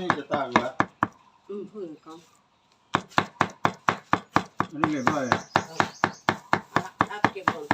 นี่จะตากวะอืมเพื่อนก็มันนี่เรียบร้อยเอาละเอาเก็บบน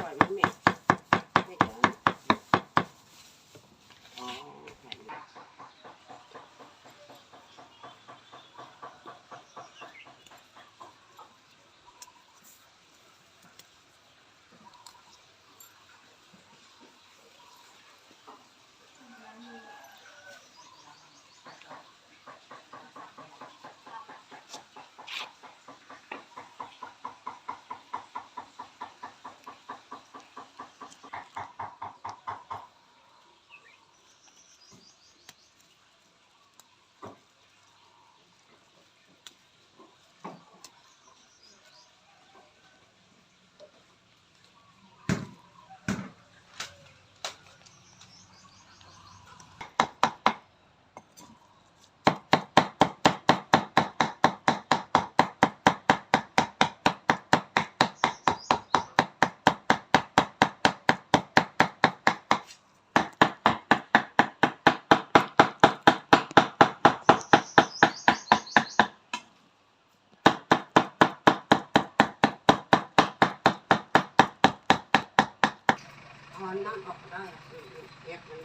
ก่อน อนนั่งออกได้อืมอืมแยกมัน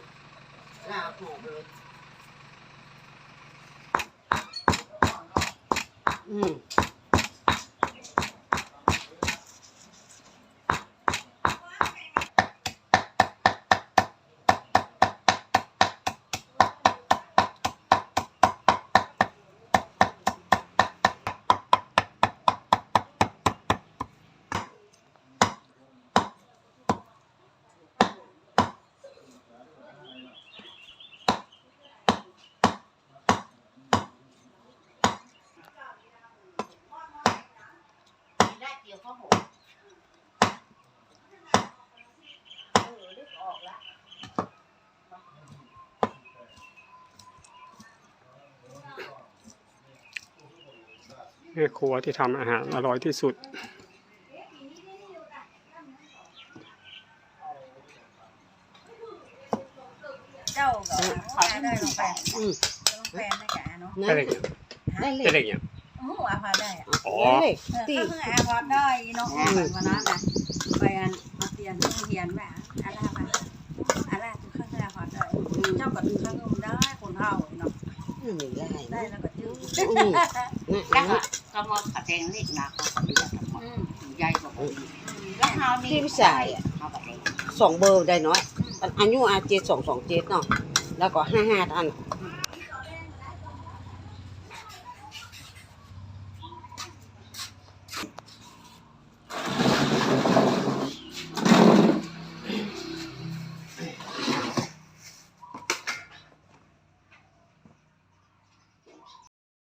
ลาหอบเลยอืม ยวข้าวหมเออนึกออกแล้วแม่ครัวที่ทำอาหารอร่อยที่สุด เจ้าก็ขอได้ลงไปอืมลงแฟนได้แก่เนาะ นั่ได้นเลยเนี่ยนั่นเลได้ยเลยเนี่ยโอ้โหอาพาได้อะอ๋อนั่นเลยเออตีก็คืออาพาได้เนาะเหมือนวันนั้นนะไปอันมาเตียนเฮียนแม่อะไรมาอะไรคือข้างอาพาได้เจ้าก็คือข้างเงินได้คนเท่าเนาะนั่นไม่ได้ได้นะแล้วก็จื้ออืมแล้วนั่นก็ก็มาขัดแย้งเล็กนะเขาก็เดือดทั้งหมดอืมใหญ่กว่าคนแล้วเขานี่ที่วิสายอะเขาก็เลยสองเบอร์ได้น้อยอันอายุอาเจ็ดสองสองเจ็ดเนาะแล้วก็ห้าห้าอัน